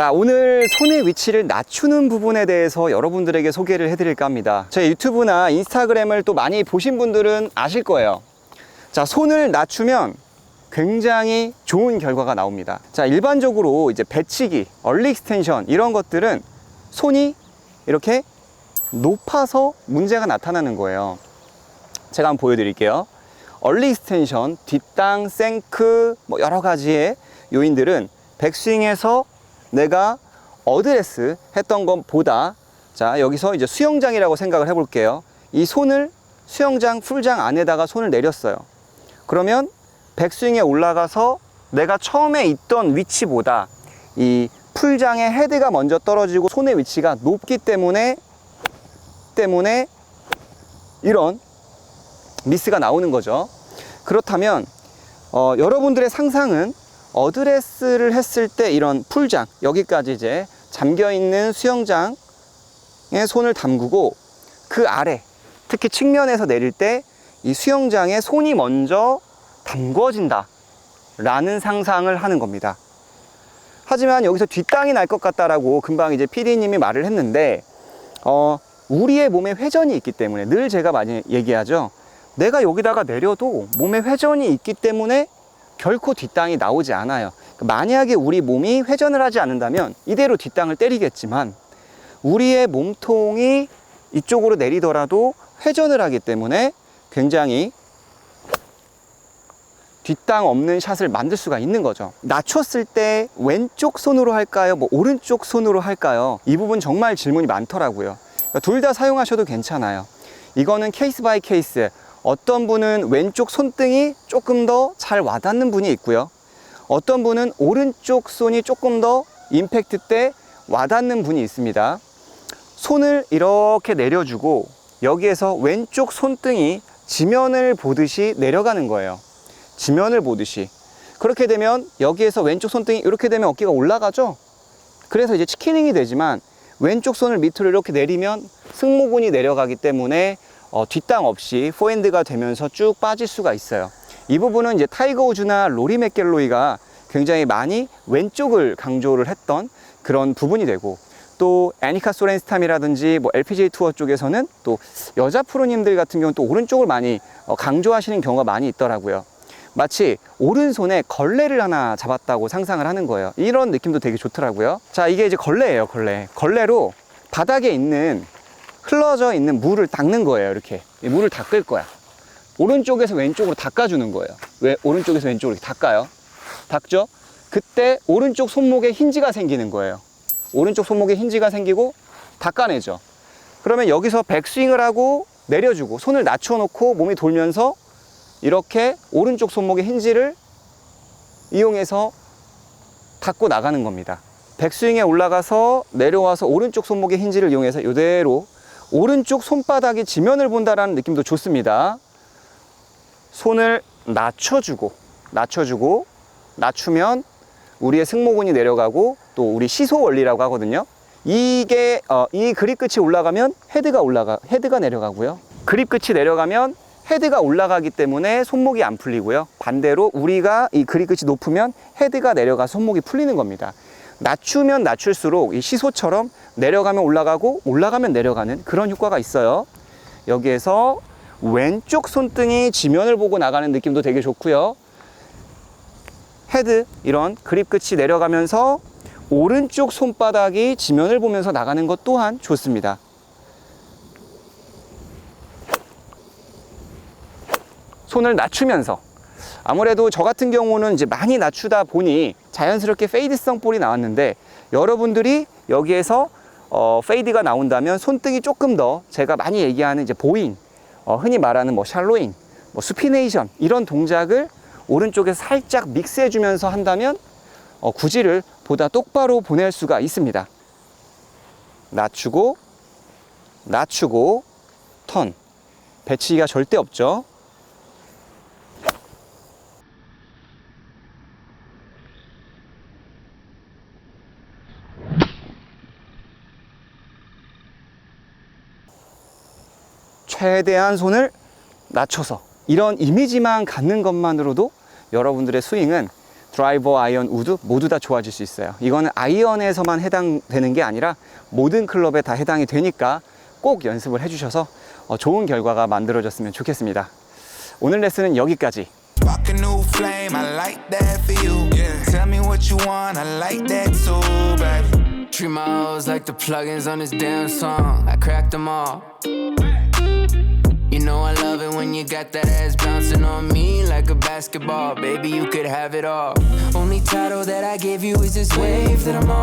자, 오늘 손의 위치를 낮추는 부분에 대해서 여러분들에게 소개를 해드릴까 합니다. 제 유튜브나 인스타그램을 또 많이 보신 분들은 아실 거예요. 자, 손을 낮추면 굉장히 좋은 결과가 나옵니다. 자, 일반적으로 이제 배치기, 얼리 익스텐션 이런 것들은 손이 이렇게 높아서 문제가 나타나는 거예요. 제가 한번 보여드릴게요. 얼리 익스텐션, 뒷땅, 생크, 뭐 여러 가지의 요인들은 백스윙에서 내가 어드레스 했던 것보다 자, 여기서 이제 수영장이라고 생각을 해볼게요. 이 손을 수영장, 풀장 안에다가 손을 내렸어요. 그러면 백스윙에 올라가서 내가 처음에 있던 위치보다 이 풀장의 헤드가 먼저 떨어지고 손의 위치가 높기 때문에 때문에 이런 미스가 나오는 거죠. 그렇다면 어, 여러분들의 상상은 어드레스를 했을 때 이런 풀장 여기까지 이제 잠겨 있는 수영장에 손을 담그고 그 아래 특히 측면에서 내릴 때 이 수영장에 손이 먼저 담궈진다 라는 상상을 하는 겁니다. 하지만 여기서 뒷땅이 날 것 같다라고 금방 이제 PD님이 말을 했는데 어, 우리의 몸에 회전이 있기 때문에 늘 제가 많이 얘기하죠. 내가 여기다가 내려도 몸에 회전이 있기 때문에 결코 뒷땅이 나오지 않아요. 만약에 우리 몸이 회전을 하지 않는다면 이대로 뒷땅을 때리겠지만 우리의 몸통이 이쪽으로 내리더라도 회전을 하기 때문에 굉장히 뒷땅 없는 샷을 만들 수가 있는 거죠. 낮췄을 때 왼쪽 손으로 할까요? 뭐 오른쪽 손으로 할까요? 이 부분 정말 질문이 많더라고요. 둘다 사용하셔도 괜찮아요. 이거는 케이스 바이 케이스. 어떤 분은 왼쪽 손등이 조금 더 잘 와닿는 분이 있고요. 어떤 분은 오른쪽 손이 조금 더 임팩트 때 와닿는 분이 있습니다. 손을 이렇게 내려주고 여기에서 왼쪽 손등이 지면을 보듯이 내려가는 거예요. 지면을 보듯이. 그렇게 되면 여기에서 왼쪽 손등이 이렇게 되면 어깨가 올라가죠? 그래서 이제 치키닝이 되지만 왼쪽 손을 밑으로 이렇게 내리면 승모근이 내려가기 때문에 어, 뒷땅 없이 포핸드가 되면서 쭉 빠질 수가 있어요. 이 부분은 이제 타이거 우즈나 로리 맥갤로이가 굉장히 많이 왼쪽을 강조를 했던 그런 부분이 되고 또 애니카 소렌스탐이라든지 뭐 LPGA 투어 쪽에서는 또 여자 프로님들 같은 경우는 또 오른쪽을 많이 어, 강조하시는 경우가 많이 있더라고요. 마치 오른손에 걸레를 하나 잡았다고 상상을 하는 거예요. 이런 느낌도 되게 좋더라고요. 자, 이게 이제 걸레예요, 걸레. 걸레로 바닥에 있는 흘러져 있는 물을 닦는 거예요, 이렇게. 이 물을 닦을 거야. 오른쪽에서 왼쪽으로 닦아주는 거예요. 왜 오른쪽에서 왼쪽으로 닦아요? 닦죠? 그때 오른쪽 손목에 힌지가 생기는 거예요. 오른쪽 손목에 힌지가 생기고 닦아내죠. 그러면 여기서 백스윙을 하고 내려주고 손을 낮춰놓고 몸이 돌면서 이렇게 오른쪽 손목의 힌지를 이용해서 닫고 나가는 겁니다. 백스윙에 올라가서 내려와서 오른쪽 손목의 힌지를 이용해서 이대로 오른쪽 손바닥이 지면을 본다라는 느낌도 좋습니다. 손을 낮춰주고 낮춰주고 낮추면 우리의 승모근이 내려가고 또 우리 시소 원리라고 하거든요. 이게 어, 이 그립 끝이 올라가면 헤드가 올라가 헤드가 내려가고요. 그립 끝이 내려가면 헤드가 올라가기 때문에 손목이 안 풀리고요. 반대로 우리가 이 그립 끝이 높으면 헤드가 내려가 손목이 풀리는 겁니다. 낮추면 낮출수록 이 시소처럼 내려가면 올라가고 올라가면 내려가는 그런 효과가 있어요. 여기에서 왼쪽 손등이 지면을 보고 나가는 느낌도 되게 좋고요. 헤드 이런 그립 끝이 내려가면서 오른쪽 손바닥이 지면을 보면서 나가는 것 또한 좋습니다. 손을 낮추면서 아무래도 저 같은 경우는 이제 많이 낮추다 보니 자연스럽게 페이드성 볼이 나왔는데 여러분들이 여기에서 어, 페이드가 나온다면 손등이 조금 더 제가 많이 얘기하는 이제 보인 어, 흔히 말하는 뭐 샬로인, 뭐 수피네이션 이런 동작을 오른쪽에 살짝 믹스해 주면서 한다면 어, 구질을 보다 똑바로 보낼 수가 있습니다. 낮추고 낮추고 턴 배치기가 절대 없죠. 최대한 손을 낮춰서 이런 이미지만 갖는 것만으로도 여러분들의 스윙은 드라이버, 아이언, 우드 모두 다 좋아질 수 있어요. 이거는 아이언에서만 해당되는 게 아니라 모든 클럽에 다 해당이 되니까 꼭 연습을 해주셔서 어, 좋은 결과가 만들어졌으면 좋겠습니다. 오늘 레슨은 여기까지. Spark a new flame, I like that for you. Tell me what you want, I like that too, baby. Treat my hoes like the plugins on this damn song. I cracked them all. You know I love it when you got that ass bouncing on me like a basketball. Baby, you could have it all. Only title that I give you is this wave that I'm on.